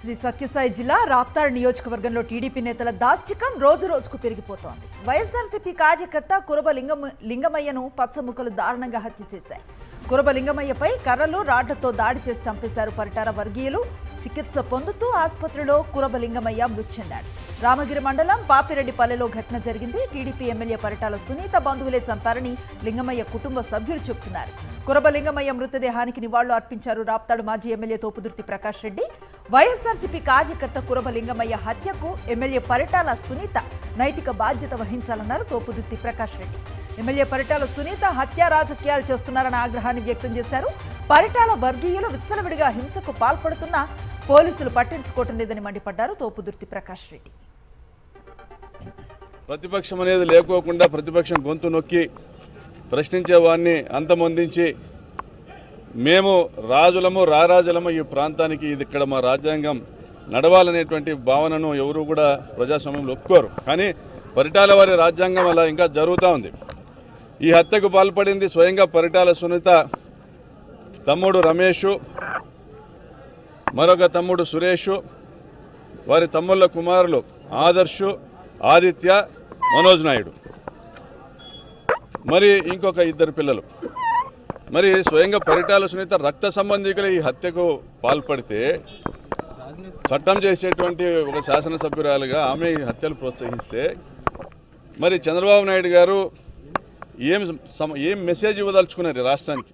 శ్రీ సత్యసాయి జిల్లా రాప్తాడ్ నియోజకవర్గంలో టీడీపీ నేతల దాష్టికం రోజు రోజుకు పెరిగిపోతోంది. వైఎస్ఆర్సీపీ కార్యకర్త కురబ లింగమ లింగమయ్యను పచ్చముఖలు దారుణంగా హత్య చేశాయి. కురబ లింగమయ్యపై కర్రలు రాడ్లతో దాడి చేసి చంపేశారు పరిటార వర్గీయులు. చికిత్స పొందుతూ ఆసుపత్రిలో కురబలింగమయ్య మృతి చెందాడు. రామగిరి మండలం పాపిరెడ్డిపల్లెలో ఘటన జరిగింది. టీడీపీ ఎమ్మెల్యే పరిటాల సునీత బంధువులే చంపారని లింగమయ్య కుటుంబ సభ్యులు చెబుతున్నారు. కురబలింగమయ్య మృతదేహానికి నివాళులు అర్పించారు రాప్తాడు మాజీ ఎమ్మెల్యే తోపుదుర్తి ప్రకాష్ రెడ్డి. వైఎస్ఆర్సీపీ కార్యకర్త కురబలింగమయ్య హత్యకు ఎమ్మెల్యే పరిటాల సునీత నైతిక బాధ్యత వహించాలన్నారు తోపుదుర్తి ప్రకాష్ రెడ్డి. ఎమ్మెల్యే పరిటాల సునీత హత్య రాజకీయాలు చేస్తున్నారన్న ఆగ్రహాన్ని వ్యక్తం చేశారు. పరిటాల వర్గీయులు విచ్చలవిడిగా హింసకు పాల్పడుతున్నా పోలీసులు పట్టించుకోవటం లేదని మండిపడ్డారు తోపుదుర్తి ప్రకాష్ రెడ్డి. ప్రతిపక్షం అనేది లేకోకుండా ప్రతిపక్షం గొంతు నొక్కి ప్రశ్నించే వారిని అంతమొందించి మేము రాజులము రారాజులము ఈ ప్రాంతానికి ఇది ఇక్కడ మా రాజ్యాంగం నడవాలనేటువంటి భావనను ఎవరు కూడా ప్రజాస్వామ్యంలో ఒప్పుకోరు. కానీ పరిటాల వారి రాజ్యాంగం అలా ఇంకా జరుగుతూ ఉంది. ఈ హత్యకు పాల్పడింది స్వయంగా పరిటాల సునీత తమ్ముడు రమేషు మరొక తమ్ముడు సురేషు వారి తమ్ముళ్ళ కుమారులు ఆదర్శు ఆదిత్య మనోజ్ నాయుడు. మరి ఇంకొక ఇద్దరు పిల్లలు. మరి స్వయంగా పరిటాల సునీత రక్త సంబంధికులు ఈ హత్యకు పాల్పడితే చట్టం చేసేటువంటి ఒక శాసనసభ్యురాలుగా ఆమె ఈ హత్యలు ప్రోత్సహిస్తే మరి చంద్రబాబు నాయుడు గారు ఏం ఏం మెసేజ్ ఇవ్వదలుచుకున్నారు ఈ రాష్ట్రానికి?